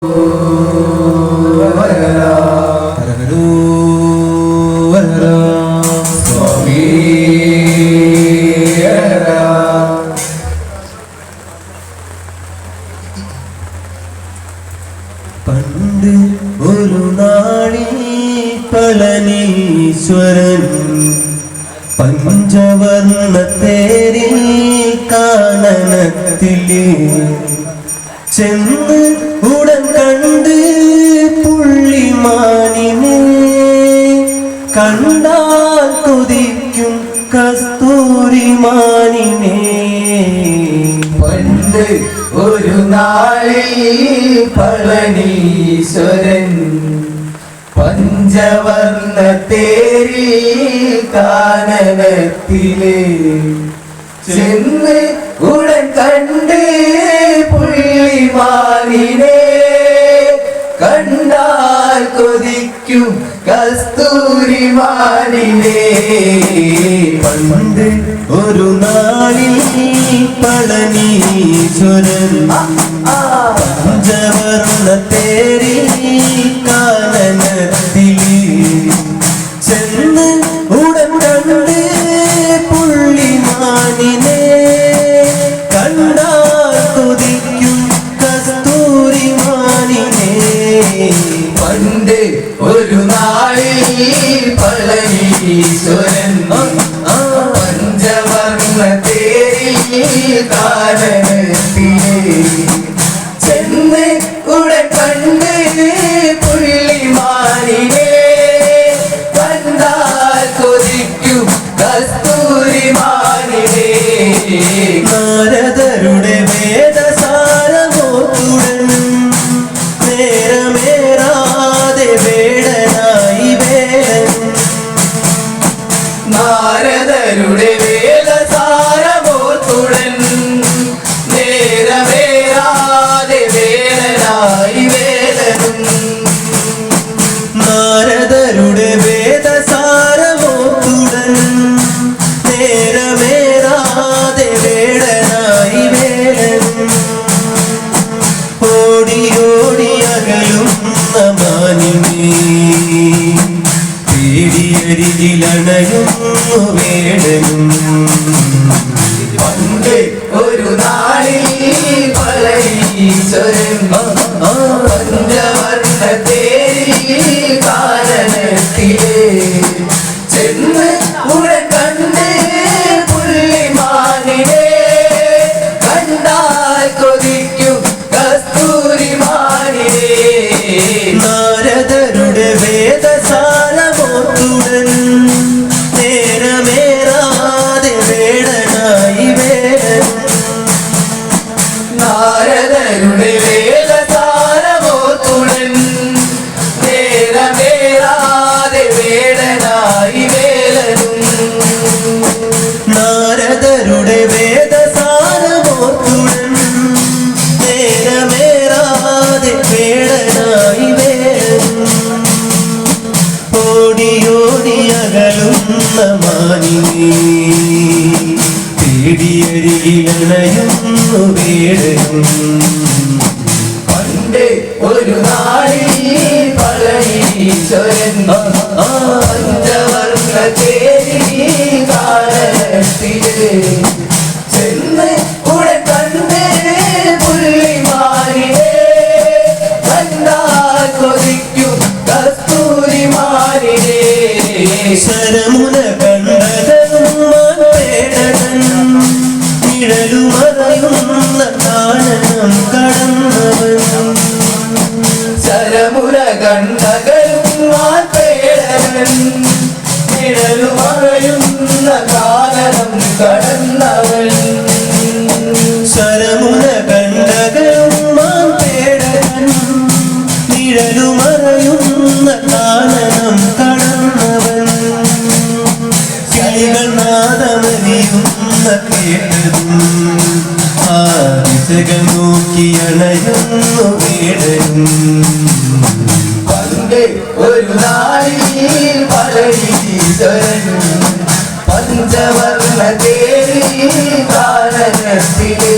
哦。കണ്ടാൽ കൊതിക്കും കസ്തൂരി മാനിനെ പണ്ട് ഒരു നാളിൽ പളനീശ്വരൻ പഞ്ചവർണ തേരി കാനനത്തിലെ ചെന്ന് ഉടൻ കണ്ട് പുള്ളിമാനിനെ കണ്ടാ കൊതിക്കും കസ്തൂരി മാനിനെ പണ്ട് ഒരു നാളിൽ പളനീശ്വരൻ പഞ്ചവർണ തേരി കാനനത്തിൽ ചെന്ന് ഉടൻ കണ്ട് പുള്ളി മാനിനെ കണ്ടാൽ കൊതിക്കും കസ്തൂരി മാനിനെ കണ്ട് ഒരു നാളിൽ പളനീശ്വരൻ அணையும்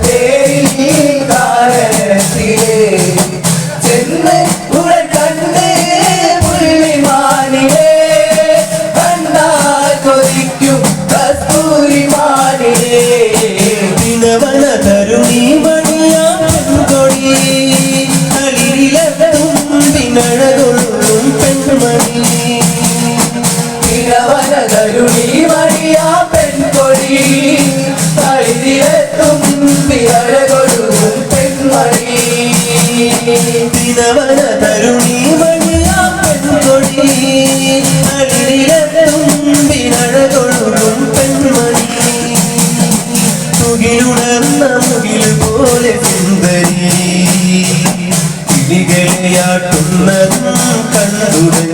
தேரி காரணத்திலே சென்னை നവന തരുണി മണിയാ പെൺകൊടി. അടിയിലെത്തുമ്പിനഴകൊഴുകും പെൺമണി. തുകിലുണർന്ന പോലെ സുന്ദരി. കിളികളെയാട്ടുന്നതും കണ്ണുടൻ.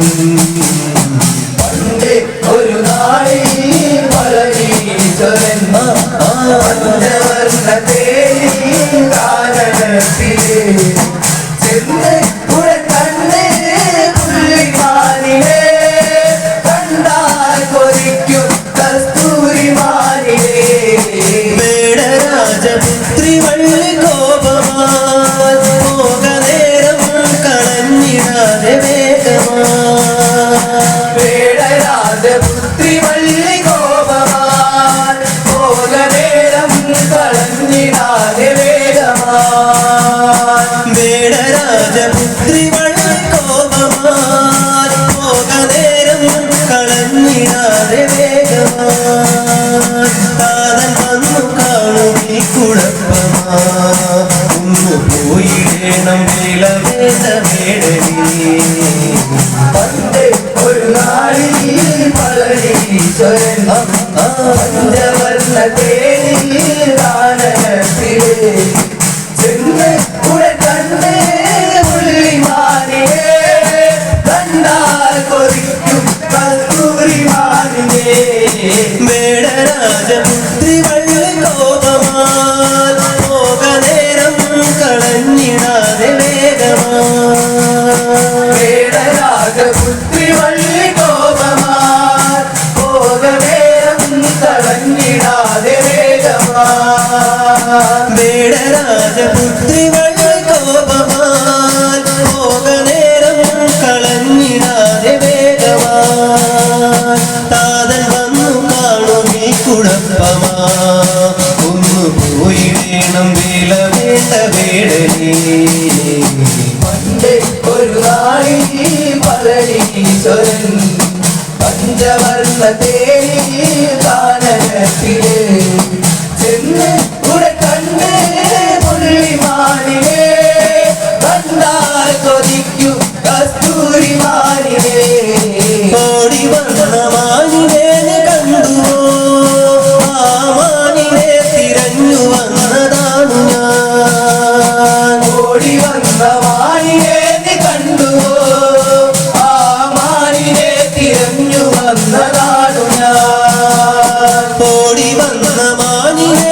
പണ്ട് ഒരു നാളിൽ പല ഈശ്വരന്മാ പഞ്ചവർണത്തെ certain Тривай. الزمان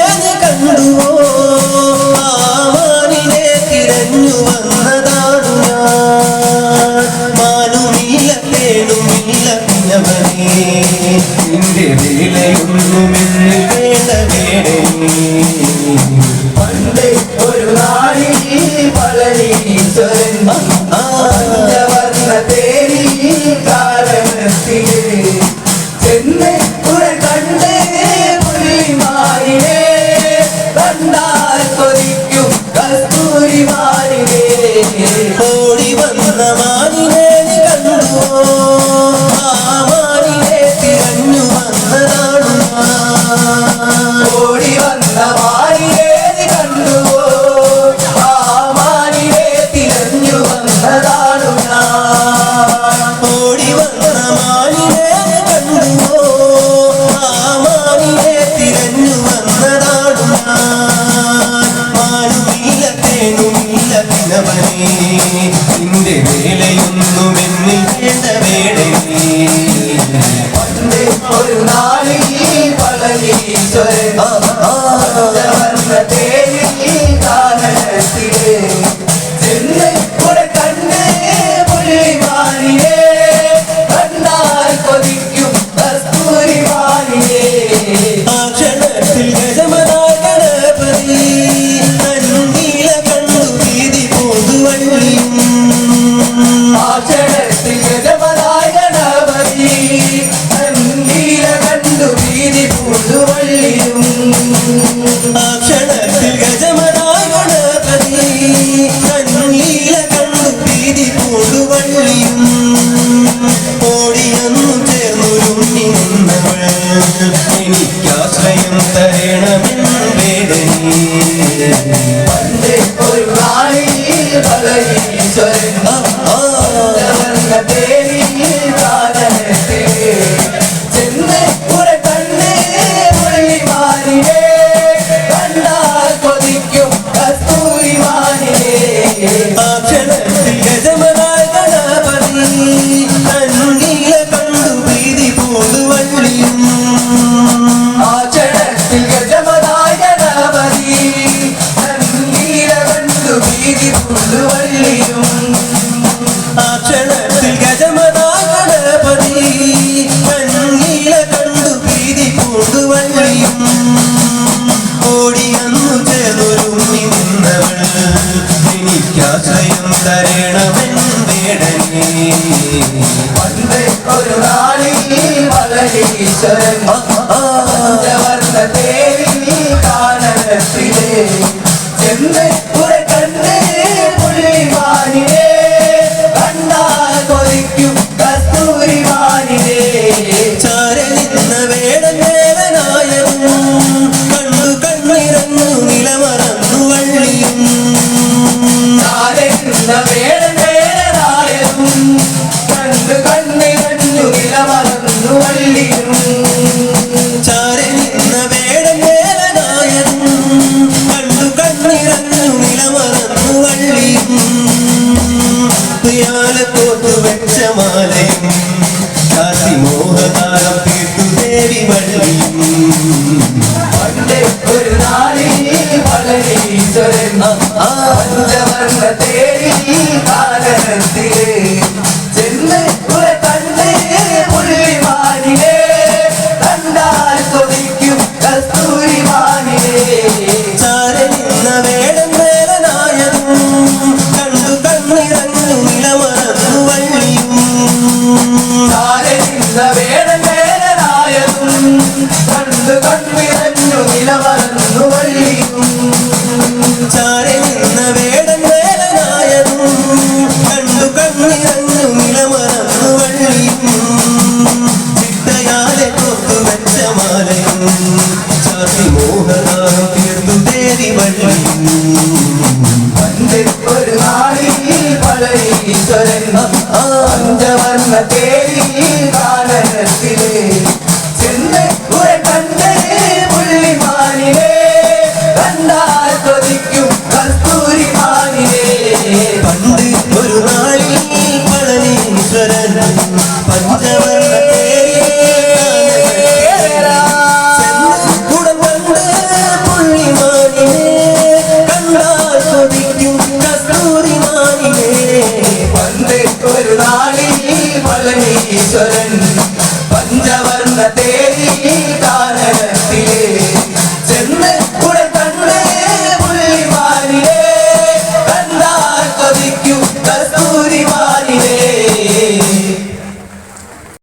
മലനീശ്വരൻ പഞ്ചവർണ നീ കാനനത്തിലെ ചെന്ന് പഞ്ചവർണ